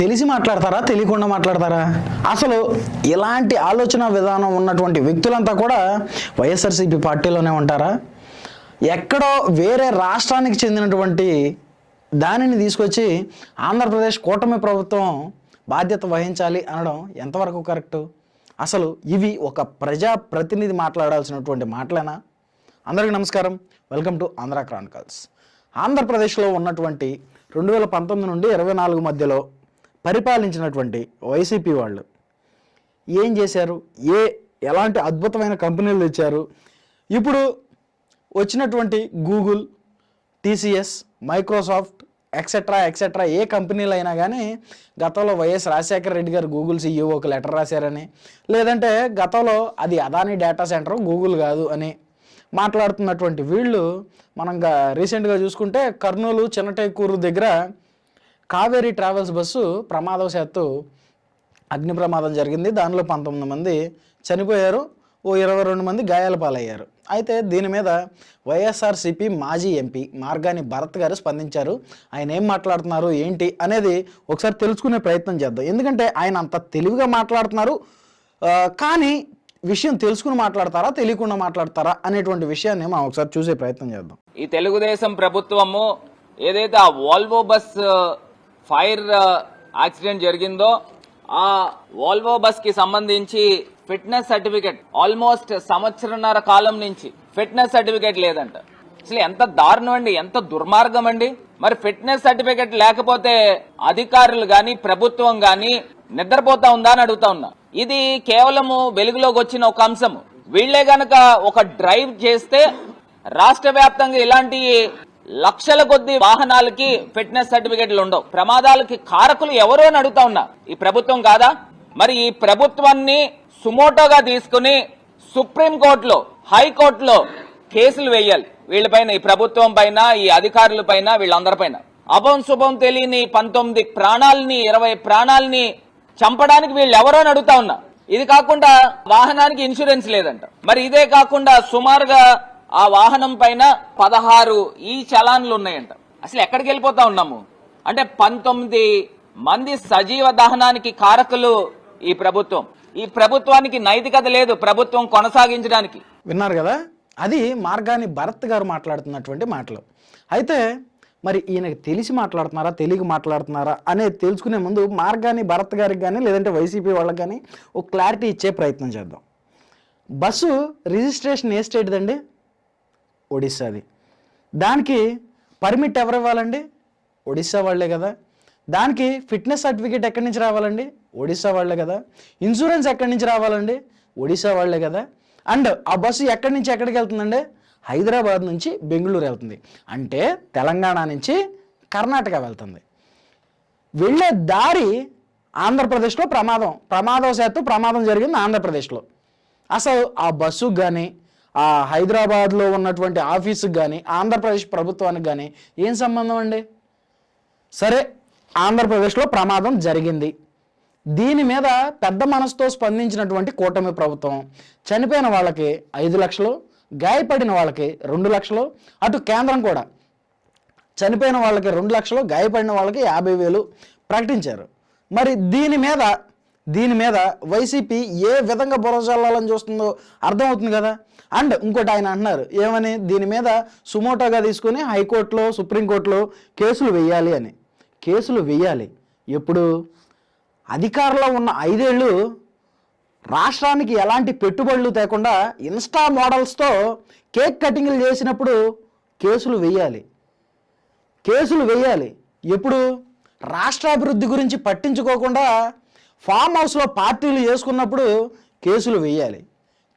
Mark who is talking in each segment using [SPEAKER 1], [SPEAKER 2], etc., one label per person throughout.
[SPEAKER 1] తెలిసి మాట్లాడతారా? తెలియకుండా మాట్లాడతారా? అసలు ఇలాంటి ఆలోచన విధానం ఉన్నటువంటి వ్యక్తులంతా కూడా వైఎస్ఆర్సీపీ పార్టీలోనే ఉంటారా? ఎక్కడో వేరే రాష్ట్రానికి చెందినటువంటి దానిని తీసుకొచ్చి ఆంధ్రప్రదేశ్ కూటమి ప్రభుత్వం బాధ్యత వహించాలి అనడం ఎంతవరకు కరెక్టు? అసలు ఇవి ఒక ప్రజా ప్రతినిధి మాట్లాడాల్సినటువంటి మాటలేనా? అందరికీ నమస్కారం. Welcome to Andhra Chronicles. ఆంధ్రప్రదేశ్లో ఉన్నటువంటి రెండు వేల పంతొమ్మిది నుండి ఇరవై నాలుగు మధ్యలో పరిపాలించినటువంటి వైసీపీ వాళ్ళు ఏం చేశారు? ఏ ఎలాంటి అద్భుతమైన కంపెనీలు తెచ్చారు? ఇప్పుడు వచ్చినటువంటి Google TCS Microsoft etcetera etcetera ఏ కంపెనీలు అయినా కానీ గతంలో వైఎస్ రాజశేఖర రెడ్డి గారు గూగుల్ సీఈఓకి లెటర్ రాశారని లేదంటే గతంలో అది అదాని డేటా సెంటర్ గూగుల్ కాదు అని మాట్లాడుతున్నటువంటి వీళ్ళు మనం రీసెంట్గా చూసుకుంటే కర్నూలు చిన్నటేకూరు దగ్గర కావేరీ ట్రావెల్స్ బస్సు ప్రమాదవశాత్తు అగ్ని ప్రమాదం జరిగింది. దానిలో పంతొమ్మిది మంది చనిపోయారు. ఓ ఇరవై రెండు మంది గాయాల పాలయ్యారు. అయితే దీని మీద వైఎస్ఆర్సీపీ మాజీ ఎంపీ మార్గాని భరత్ గారు స్పందించారు. ఆయన ఏం మాట్లాడుతున్నారు? ఏంటి? అనేది ఒకసారి తెలుసుకునే ప్రయత్నం చేద్దాం. ఎందుకంటే ఆయన అంత తెలివిగా మాట్లాడుతున్నారు. కానీ విషయం తెలుసుకుని మాట్లాడతారా? తెలియకుండా మాట్లాడతారా? అనేటువంటి విషయాన్ని మనం ఒకసారి చూసే ప్రయత్నం చేద్దాం.
[SPEAKER 2] ఈ తెలుగుదేశం ప్రభుత్వము ఏదైతే ఆ వాల్వో బస్ ఫైర్ యాక్సిడెంట్ జరిగిందో ఆ వాల్వో బస్కి సంబంధించి ఫిట్నెస్ సర్టిఫికెట్ ఆల్మోస్ట్ సంవత్సరన్నర కాలం నుంచి ఫిట్నెస్ సర్టిఫికెట్ లేదంట. అసలు ఎంత దారుణం అండి ఎంత దుర్మార్గం అండి. మరి ఫిట్నెస్ సర్టిఫికెట్ లేకపోతే అధికారులు గాని ప్రభుత్వం గాని నిద్రపోతా ఉందా అని అడుగుతా ఉన్నా. ఇది కేవలము వెలుగులోకి వచ్చిన ఒక అంశము. వీళ్ళే గనక ఒక డ్రైవ్ చేస్తే రాష్ట్ర వ్యాప్తంగా ఇలాంటి లక్షల కొద్ది వాహనాలకి ఫిట్నెస్ సర్టిఫికెట్లు ఉండవు. ప్రమాదాలకి కారకులు ఎవరు అని అడుగుతా ఉన్నా. ఈ ప్రభుత్వం కాదా? మరి ఈ ప్రభుత్వాన్ని సుమోటోగా తీసుకుని సుప్రీంకోర్టులో హైకోర్టులో కేసులు వేయాలి. వీళ్ళపైన ఈ ప్రభుత్వం పైన ఈ అధికారుల పైన వీళ్ళందరిపైన అభం శుభం తెలియని పంతొమ్మిది ప్రాణాలని ఇరవై ప్రాణాలని చంపడానికి వీళ్ళు ఎవరో అని అడుగుతా ఉన్నా. ఇది కాకుండా వాహనానికి ఇన్సూరెన్స్ లేదంట. మరి ఇదే కాకుండా సుమారుగా ఆ వాహనం పైన పదహారు ఈ చలాన్లు ఉన్నాయంట. అసలు ఎక్కడికి వెళ్ళిపోతా ఉన్నాము? అంటే పంతొమ్మిది మంది సజీవ దహనానికి కారకులు ఈ ప్రభుత్వం. ఈ ప్రభుత్వానికి నైతికత లేదు ప్రభుత్వం కొనసాగించడానికి.
[SPEAKER 1] విన్నారు కదా? అది మార్గాని భరత్ గారు మాట్లాడుతున్నటువంటి మాటలు. అయితే మరి ఈయనకి తెలిసి మాట్లాడుతున్నారా తెలియక మాట్లాడుతున్నారా అనేది తెలుసుకునే ముందు మార్గాన్ని భరత్ గారికి కానీ లేదంటే వైసీపీ వాళ్ళకి కానీ ఒక క్లారిటీ ఇచ్చే ప్రయత్నం చేద్దాం. బస్సు రిజిస్ట్రేషన్ ఏ స్టేట్దండి? ఒడిశాది దానికి పర్మిట్ ఎవరు ఇవ్వాలండి? ఒడిస్సా వాళ్ళే కదా. దానికి ఫిట్నెస్ సర్టిఫికేట్ ఎక్కడి నుంచి రావాలండి? ఒడిస్సా వాళ్ళే కదా. ఇన్సూరెన్స్ ఎక్కడి నుంచి రావాలండి? ఒడిస్సా వాళ్ళే కదా. అండ్ ఆ బస్సు ఎక్కడి నుంచి ఎక్కడికి వెళ్తుందండి? హైదరాబాద్ నుంచి బెంగళూరు వెళ్తుంది. అంటే తెలంగాణ నుంచి కర్ణాటక వెళ్తుంది. వెళ్ళే దారి ఆంధ్రప్రదేశ్లో ప్రమాదం. ప్రమాదవశాత్తు ప్రమాదం జరిగింది ఆంధ్రప్రదేశ్లో. అసలు ఆ బస్సుకు కానీ ఆ హైదరాబాద్లో ఉన్నటువంటి ఆఫీసుకు కానీ ఆంధ్రప్రదేశ్ ప్రభుత్వానికి కానీ ఏం సంబంధం అండి? సరే ఆంధ్రప్రదేశ్లో ప్రమాదం జరిగింది. దీని మీద పెద్ద మనసుతో స్పందించినటువంటి కూటమి ప్రభుత్వం చనిపోయిన వాళ్ళకి ఐదు లక్షలు గాయపడిన వాళ్ళకి రెండు లక్షలు అటు కేంద్రం కూడా చనిపోయిన వాళ్ళకి రెండు లక్షలు గాయపడిన వాళ్ళకి యాభై వేలు ప్రకటించారు. మరి దీని మీద దీని మీద వైసీపీ ఏ విధంగా బురజల్లాలని చూస్తుందో అర్థమవుతుంది కదా? అండ్ ఇంకోటి ఆయన అంటున్నారు ఏమని? దీని మీద సుమోటోగా తీసుకుని హైకోర్టులో సుప్రీంకోర్టులో కేసులు వేయాలి అని. కేసులు వేయాలి. ఎప్పుడు? అధికారంలో ఉన్న ఐదేళ్ళు రాష్ట్రానికి ఎలాంటి పెట్టుబడులు తేకుండా ఇన్స్టా మోడల్స్తో కేక్ కటింగ్లు చేసినప్పుడు కేసులు వేయాలి. కేసులు వేయాలి. ఎప్పుడు? రాష్ట్రాభివృద్ధి గురించి పట్టించుకోకుండా ఫామ్ హౌస్లో పార్టీలు చేసుకున్నప్పుడు కేసులు వేయాలి.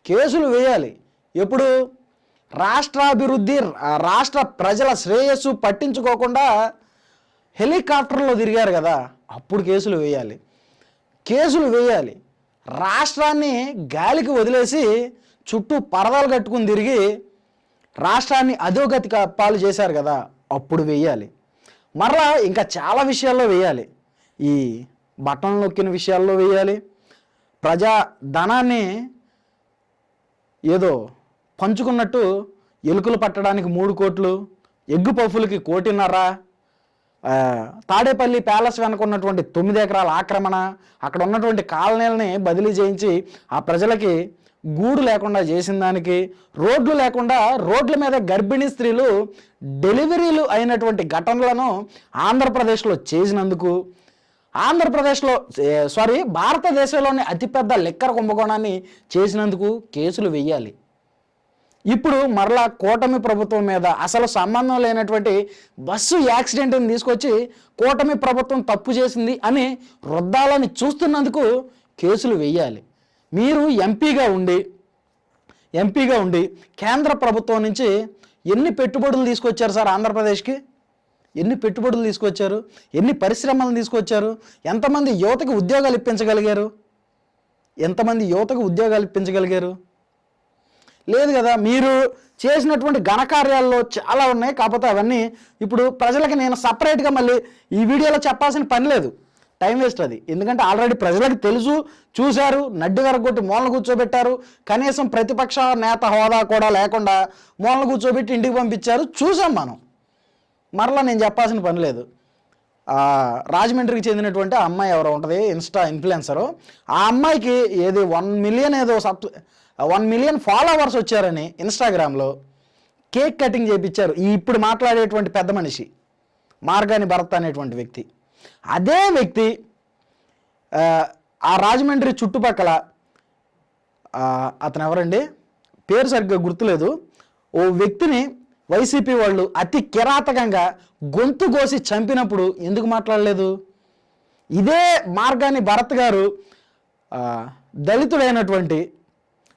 [SPEAKER 1] కేసులు వేయాలి. ఎప్పుడు? రాష్ట్రాభివృద్ధి రాష్ట్ర ప్రజల శ్రేయస్సు పట్టించుకోకుండా హెలికాప్టర్లో తిరిగారు కదా అప్పుడు కేసులు వేయాలి. కేసులు వేయాలి. రాష్ట్రాన్ని గాలికి వదిలేసి చుట్టూ పరదాలు కట్టుకుని తిరిగి రాష్ట్రాన్ని అధోగతి పాలు చేశారు కదా అప్పుడు వేయాలి. మరలా ఇంకా చాలా విషయాల్లో వేయాలి. ఈ బట్టలు నొక్కిన విషయాల్లో వేయాలి. ప్రజా ధనాన్ని ఏదో పంచుకున్నట్టు ఎలుకలు పట్టడానికి మూడు కోట్లు ఎగ్గు పఫులకి కోటిన్నర తాడేపల్లి ప్యాలెస్ వెనక ఉన్నటువంటి తొమ్మిది ఎకరాల ఆక్రమణ అక్కడ ఉన్నటువంటి కాలనీలని బదిలీ చేయించి ఆ ప్రజలకి గూడు లేకుండా చేసిన దానికి రోడ్లు లేకుండా రోడ్ల మీద గర్భిణీ స్త్రీలు డెలివరీలు అయినటువంటి ఘటనలను ఆంధ్రప్రదేశ్లో చేసినందుకు ఆంధ్రప్రదేశ్లో సారీ భారతదేశంలోని అతిపెద్ద లిక్కర్ కుంభకోణాన్ని చేసినందుకు కేసులు వెయ్యాలి ఇప్పుడు మరలా కూటమి ప్రభుత్వం మీద అసలు సంబంధం లేనటువంటి బస్సు యాక్సిడెంట్ని తీసుకొచ్చి కూటమి ప్రభుత్వం తప్పు చేసింది అని రుద్దాలని చూస్తున్నందుకు కేసులు వెయ్యాలి మీరు ఎంపీగా ఉండి ఎంపీగా ఉండి కేంద్ర ప్రభుత్వం నుంచి ఎన్ని పెట్టుబడులు తీసుకొచ్చారు సార్ ఆంధ్రప్రదేశ్కి? ఎన్ని పెట్టుబడులు తీసుకొచ్చారు? ఎన్ని పరిశ్రమలను తీసుకొచ్చారు? ఎంతమంది యువతకు ఉద్యోగాలు ఇప్పించగలిగారు? ఎంతమంది యువతకు ఉద్యోగాలు ఇప్పించగలిగారు? లేదు కదా మీరు చేసినటువంటి ఘనకార్యాల్లో చాలా ఉన్నాయి. కాకపోతే అవన్నీ ఇప్పుడు ప్రజలకి నేను సపరేట్గా మళ్ళీ ఈ వీడియోలో చెప్పాల్సిన పని లేదు. టైం వేస్ట్ అది. ఎందుకంటే ఆల్రెడీ ప్రజలకు తెలుసు చూశారు నడ్డు కొట్టి మూలన కూర్చోబెట్టారు. కనీసం ప్రతిపక్ష నేత హోదా కూడా లేకుండా మూలన కూర్చోబెట్టి ఇంటికి పంపించారు. చూసాం మనం. మరలా నేను చెప్పాల్సిన పని లేదు. రాజమండ్రికి చెందినటువంటి ఆ అమ్మాయి ఎవరో ఉంటుంది ఇన్స్టా ఇన్ఫ్లుయెన్సరు ఆ అమ్మాయికి ఏది వన్ మిలియన్ ఏదో సబ్ వన్ మిలియన్ ఫాలోవర్స్ వచ్చారని ఇన్స్టాగ్రామ్లో కేక్ కటింగ్ చేయించారు ఈ ఇప్పుడు మాట్లాడేటువంటి పెద్ద మనిషి మార్గాని భరత్ అనేటువంటి వ్యక్తి. అదే వ్యక్తి ఆ, రాజమండ్రి చుట్టుపక్కల అతను ఎవరండి పేరు సరిగ్గా గుర్తులేదు. ఓ వ్యక్తిని వైసీపీ వాళ్ళు అతి కిరాతకంగా గొంతు కోసి చంపినప్పుడు ఎందుకు మాట్లాడలేదు? ఇదే మార్గాన్ని భరత్ గారు దళితుడైనటువంటి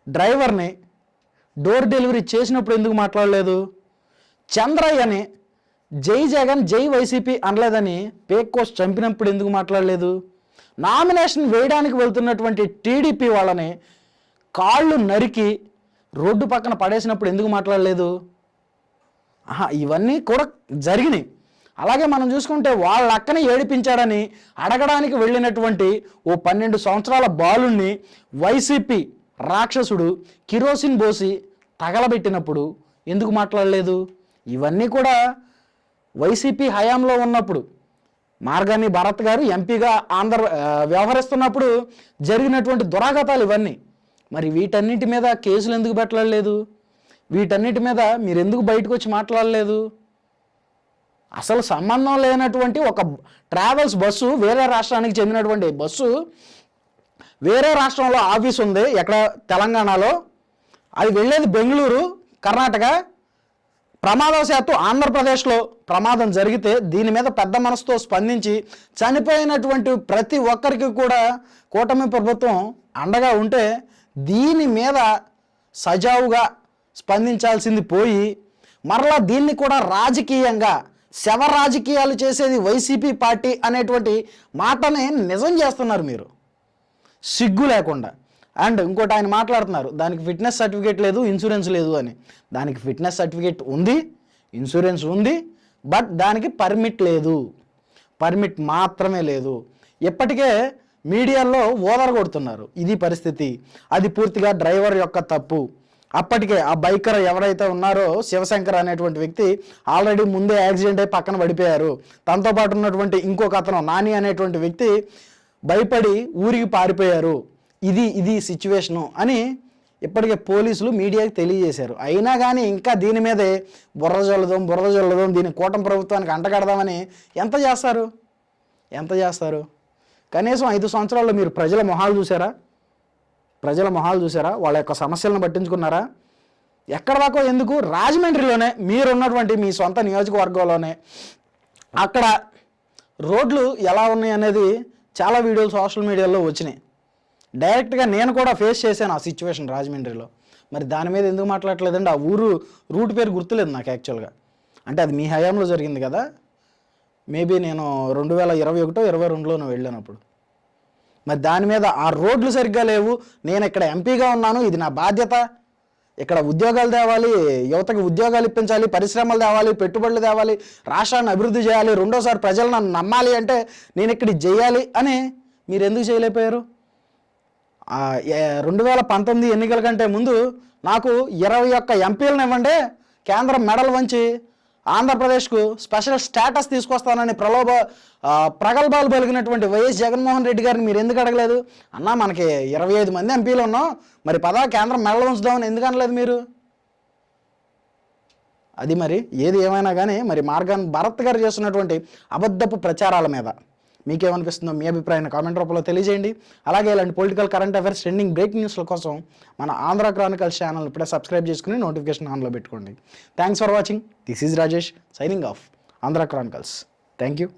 [SPEAKER 1] డ్రైవర్ని డోర్ డెలివరీ చేసినప్పుడు ఎందుకు మాట్లాడలేదు? చంద్రయ్యని జై జగన్ జై వైసీపీ అనలేదని పేక్కోస్ చంపినప్పుడు ఎందుకు మాట్లాడలేదు? నామినేషన్ వేయడానికి వెళ్తున్నటువంటి టీడీపీ వాళ్ళని కాళ్ళు నరికి రోడ్డు పక్కన పడేసినప్పుడు ఎందుకు మాట్లాడలేదు? ఇవన్నీ కూడా జరిగినాయి. అలాగే మనం చూసుకుంటే వాళ్ళ అక్కని ఏడిపించాడని అడగడానికి వెళ్ళినటువంటి ఓ పన్నెండు సంవత్సరాల బాలుణ్ణి వైసీపీ రాక్షసుడు కిరోసిన్ బోసి తగలబెట్టినప్పుడు ఎందుకు మాట్లాడలేదు? ఇవన్నీ కూడా వైసీపీ హయాంలో ఉన్నప్పుడు మార్గాన్ని భరత్ గారు ఎంపీగా ఆంధ్ర వ్యవహరిస్తున్నప్పుడు జరిగినటువంటి దురాఘాతాలు ఇవన్నీ. మరి వీటన్నిటి మీద కేసులు ఎందుకు పెట్టలేదు? వీటన్నిటి మీద మీరు ఎందుకు బయటకు వచ్చి మాట్లాడలేదు? అసలు సంబంధం లేనటువంటి ఒక ట్రావెల్స్ బస్సు వేరే రాష్ట్రానికి చెందినటువంటి బస్సు వేరే రాష్ట్రంలో ఆఫీస్ ఉంది ఎక్కడ? తెలంగాణలో. అది వెళ్ళేది బెంగళూరు కర్ణాటక. ప్రమాదవశాత్తు ఆంధ్రప్రదేశ్లో ప్రమాదం జరిగితే దీని మీద పెద్ద మనసుతో స్పందించి చనిపోయినటువంటి ప్రతి ఒక్కరికి కూడా కూటమి ప్రభుత్వం అండగా ఉంటే దీని మీద సజావుగా స్పందించాల్సింది పోయి మరలా దీన్ని కూడా రాజకీయంగా శవ రాజకీయాలు చేసేది వైసీపీ పార్టీ అనేటువంటి మాటని నిజం చేస్తున్నారు మీరు. సిగ్గు లేకుండా. అండ్ ఇంకోటి ఆయన మాట్లాడుతున్నారు దానికి ఫిట్నెస్ సర్టిఫికేట్ లేదు ఇన్సూరెన్స్ లేదు అని. దానికి ఫిట్నెస్ సర్టిఫికేట్ ఉంది ఇన్సూరెన్స్ ఉంది బట్ దానికి పర్మిట్ లేదు. పర్మిట్ మాత్రమే లేదు. ఇప్పటికే మీడియాలో ఓదర కొడుతున్నారు ఇది పరిస్థితి అది పూర్తిగా డ్రైవర్ యొక్క తప్పు అప్పటికే ఆ బైకర్ ఎవరైతే ఉన్నారో శివశంకర్ అనేటువంటి వ్యక్తి ఆల్రెడీ ముందే యాక్సిడెంట్ అయి పక్కన పడిపోయారు. తనతో పాటు ఉన్నటువంటి ఇంకొక అతను నాని అనేటువంటి వ్యక్తి భయపడి ఊరికి పారిపోయారు. ఇది ఇది సిచ్యువేషను అని ఇప్పటికే పోలీసులు మీడియాకి తెలియజేశారు. అయినా కానీ ఇంకా దీని మీదే బుర్ర జల్లదాం బుర్ర జల్లదాం దీని కూటమి ప్రభుత్వానికి అంటగడదామని ఎంత చేస్తారు? ఎంత చేస్తారు? కనీసం ఐదు సంవత్సరాల్లో మీరు ప్రజల మొహాలు చూసారా ప్రజల మొహాలు చూసారా? వాళ్ళ యొక్క సమస్యలను పట్టించుకున్నారా? ఎక్కడ దాకా ఎందుకు? రాజమండ్రిలోనే మీరున్నటువంటి మీ సొంత నియోజకవర్గంలోనే అక్కడ రోడ్లు ఎలా ఉన్నాయి అనేది చాలా వీడియోలు సోషల్ మీడియాలో వచ్చినాయి. డైరెక్ట్గా నేను కూడా ఫేస్ చేశాను ఆ సిచ్యువేషన్ రాజమండ్రిలో. మరి దాని మీద ఎందుకు మాట్లాడలేదండి ఆ ఊరు రూట్ పేరు గుర్తులేదు నాకు యాక్చువల్గా. అంటే అది మీ హయాంలో జరిగింది కదా? మేబీ నేను రెండు వేల ఇరవై ఒకటో ఇరవై రెండులోనూ వెళ్ళాను అప్పుడు. మరి దాని మీద ఆ రోడ్లు సరిగ్గా లేవు. నేను ఇక్కడ ఎంపీగా ఉన్నాను. ఇది నా బాధ్యత. ఇక్కడ ఉద్యోగాలు తేవాలి యువతకి ఉద్యోగాలు ఇప్పించాలి పరిశ్రమలు తేవాలి పెట్టుబడులు తేవాలి రాష్ట్రాన్ని అభివృద్ధి చేయాలి రెండోసారి ప్రజలు నన్ను నమ్మాలి అంటే నేను ఇక్కడ చేయాలి అని మీరు ఎందుకు చేయలేకపోయారు? రెండు వేల పంతొమ్మిది ఎన్నికల కంటే ముందు నాకు ఇరవై ఒక్క ఎంపీలను ఇవ్వండి కేంద్రం మెడల్ వంచి ఆంధ్రప్రదేశ్కు స్పెషల్ స్టేటస్ తీసుకొస్తానని ప్రలోభ ప్రగల్భాలు పలికినటువంటి వైఎస్ జగన్మోహన్ రెడ్డి గారిని మీరు ఎందుకు అడగలేదు? అన్న మనకి ఇరవై ఐదు మంది ఎంపీలు ఉన్నాం. మరి పదా కేంద్రం మెడల ఉంచుదామని ఎందుకు అనలేదు మీరు? అది మరి ఏది ఏమైనా కానీ మరి మార్గాన్ భరత్ గారు చేస్తున్నటువంటి అబద్ధపు ప్రచారాల మీద. మీకేమనిపిస్తుందో మీ అభిప్రాయాన్ని కామెంట్ రూపంలో తెలియజేయండి. అలాగే ఇలాంటి political current affairs trending breaking న్యూస్ల కోసం మన ఆంధ్ర క్రానికల్స్ ఛానల్ ఇప్పుడే సబ్స్క్రైబ్ చేసుకుని నోటిఫికేషన్ ఆన్లో పెట్టుకోండి. Thanks for watching this is Rajesh signing off Andhra Chronicles thank you